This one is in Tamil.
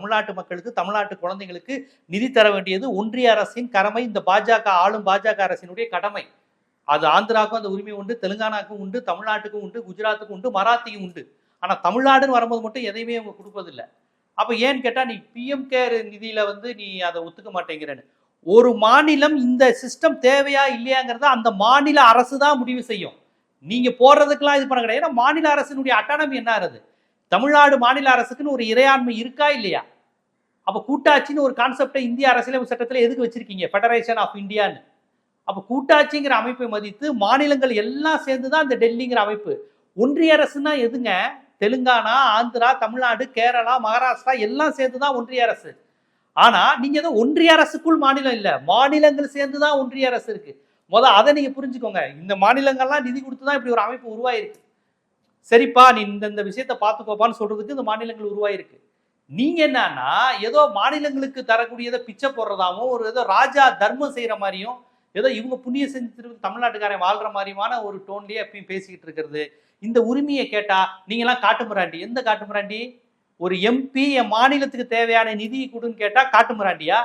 தமிழ்நாட்டு மக்களுக்கு தமிழ்நாட்டு குழந்தைங்களுக்கு நிதி தர வேண்டியது ஒன்றிய அரசின் கடமை. இந்த பாஜக ஆளும் பாஜக அரசினுடைய கடமை. அது ஆந்திராவுக்கும் அந்த உரிமை உண்டு தெலுங்கானாக்கும் உண்டு தமிழ்நாட்டுக்கும் உண்டு குஜராத்துக்கும் உண்டு மராத்திக்கும் உண்டு. ஆனால் தமிழ்நாடுன்னு வரும்போது மட்டும் எதையுமே அவங்க கொடுப்பதில்லை. அப்போ ஏன்னு கேட்டால் நீ பிஎம் கேர் நிதியில் வந்து நீ அதை ஒத்துக்க மாட்டேங்கிறேன்னு. ஒரு மாநிலம் இந்த சிஸ்டம் தேவையா இல்லையாங்கிறத அந்த மாநில அரசு தான் முடிவு செய்யும். நீங்கள் போடுறதுக்கெல்லாம் இது பண்ண கிடையாது. ஏன்னா மாநில அரசினுடைய அட்டானமி என்ன ஆகுது? தமிழ்நாடு மாநில அரசுக்குன்னு ஒரு இறையாண்மை இருக்கா இல்லையா? அப்போ கூட்டாட்சின்னு ஒரு கான்செப்டை இந்திய அரசியலமைப்பு சட்டத்தில் எதுக்கு வச்சிருக்கீங்க? ஃபெடரேஷன் ஆஃப் இந்தியான்னு அப்போ கூட்டாட்சிங்கிற அமைப்பை மதித்து மாநிலங்கள் எல்லாம் சேர்ந்து தான் இந்த டெல்லிங்கிற அமைப்பு. ஒன்றிய அரசுனா எதுங்க? தெலுங்கானா ஆந்திரா தமிழ்நாடு கேரளா மகாராஷ்டிரா எல்லாம் சேர்ந்து தான் ஒன்றிய அரசு. ஆனால் நீங்கள் தான் ஒன்றிய அரசுக்குள் மாநிலம் இல்லை. மாநிலங்கள் சேர்ந்து தான் ஒன்றிய அரசு இருக்குது முதல் அதை நீங்கள் புரிஞ்சுக்கோங்க. இந்த மாநிலங்கள்லாம் நிதி கொடுத்து தான் இப்படி ஒரு அமைப்பு உருவாயிருக்கு. சரிப்பா நீ இந்த இந்த விஷயத்த பார்த்துக்கோப்பான்னு சொல்றதுக்கு இந்த மாநிலங்கள் உருவாயிருக்கு. நீங்க என்னன்னா ஏதோ மாநிலங்களுக்கு தரக்கூடியதை பிச்சை போடுறதாவும் ஒரு ஏதோ ராஜா தர்மம் செய்யற மாதிரியும் ஏதோ இவங்க புண்ணிய செஞ்சு தமிழ்நாட்டுக்காரன் வாழ்ற மாதிரியான ஒரு டோன்லயே எப்பயும் பேசிக்கிட்டு இருக்கிறது. இந்த உரிமையை கேட்டா நீங்களாம் காட்டுமிராண்டி. எந்த காட்டுமிராண்டி? ஒரு எம்பி என் மாநிலத்துக்கு தேவையான நிதி கொடுன்னு கேட்டா காட்டுமிராண்டியா?